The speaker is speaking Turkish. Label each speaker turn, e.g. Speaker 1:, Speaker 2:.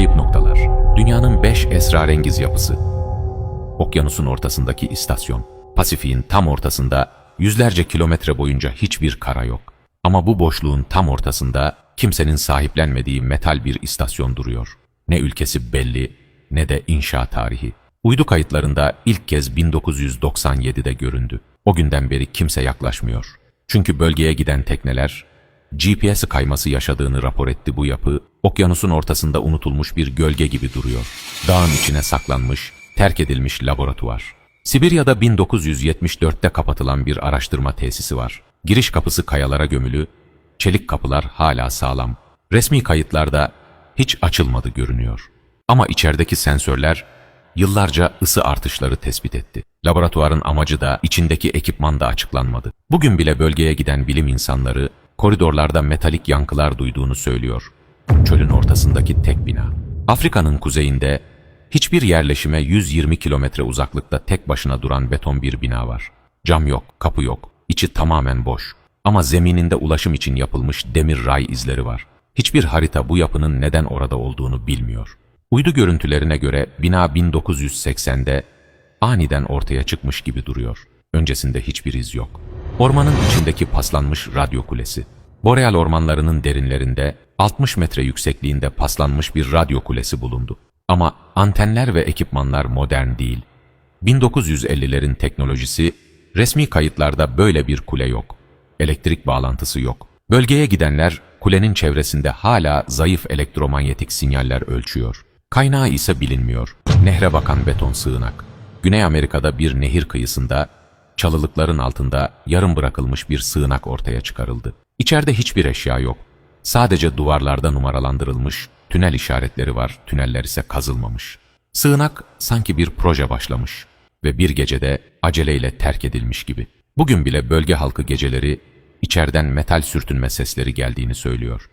Speaker 1: Kayıp noktalar. Dünyanın beş esrarengiz yapısı. Okyanusun ortasındaki istasyon. Pasifik'in tam ortasında yüzlerce kilometre boyunca hiçbir kara yok. Ama bu boşluğun tam ortasında kimsenin sahiplenmediği metal bir istasyon duruyor. Ne ülkesi belli ne de inşa tarihi. Uydu kayıtlarında ilk kez 1997'de göründü. O günden beri kimse yaklaşmıyor. Çünkü bölgeye giden tekneler GPS kayması yaşadığını rapor etti bu yapı, okyanusun ortasında unutulmuş bir gölge gibi duruyor. Dağın içine saklanmış, terk edilmiş laboratuvar. Sibirya'da 1974'te kapatılan bir araştırma tesisi var. Giriş kapısı kayalara gömülü, çelik kapılar hala sağlam. Resmi kayıtlarda hiç açılmadı görünüyor. Ama içerideki sensörler yıllarca ısı artışları tespit etti. Laboratuvarın amacı da içindeki ekipman da açıklanmadı. Bugün bile bölgeye giden bilim insanları koridorlarda metalik yankılar duyduğunu söylüyor. Çölün ortasındaki tek bina. Afrika'nın kuzeyinde hiçbir yerleşime 120 kilometre uzaklıkta tek başına duran beton bir bina var. Cam yok, kapı yok, içi tamamen boş. Ama zemininde ulaşım için yapılmış demir ray izleri var. Hiçbir harita bu yapının neden orada olduğunu bilmiyor. Uydu görüntülerine göre bina 1980'de aniden ortaya çıkmış gibi duruyor. Öncesinde hiçbir iz yok. Ormanın içindeki paslanmış radyo kulesi. Boreal ormanlarının derinlerinde 60 metre yüksekliğinde paslanmış bir radyo kulesi bulundu. Ama antenler ve ekipmanlar modern değil. 1950'lerin teknolojisi, resmi kayıtlarda böyle bir kule yok. Elektrik bağlantısı yok. Bölgeye gidenler kulenin çevresinde hala zayıf elektromanyetik sinyaller ölçüyor. Kaynağı ise bilinmiyor. Nehre bakan beton sığınak. Güney Amerika'da bir nehir kıyısında, çalılıkların altında yarım bırakılmış bir sığınak ortaya çıkarıldı. İçeride hiçbir eşya yok. Sadece duvarlarda numaralandırılmış tünel işaretleri var, tüneller ise kazılmamış. Sığınak sanki bir proje başlamış ve bir gecede aceleyle terk edilmiş gibi. Bugün bile bölge halkı geceleri içeriden metal sürtünme sesleri geldiğini söylüyor.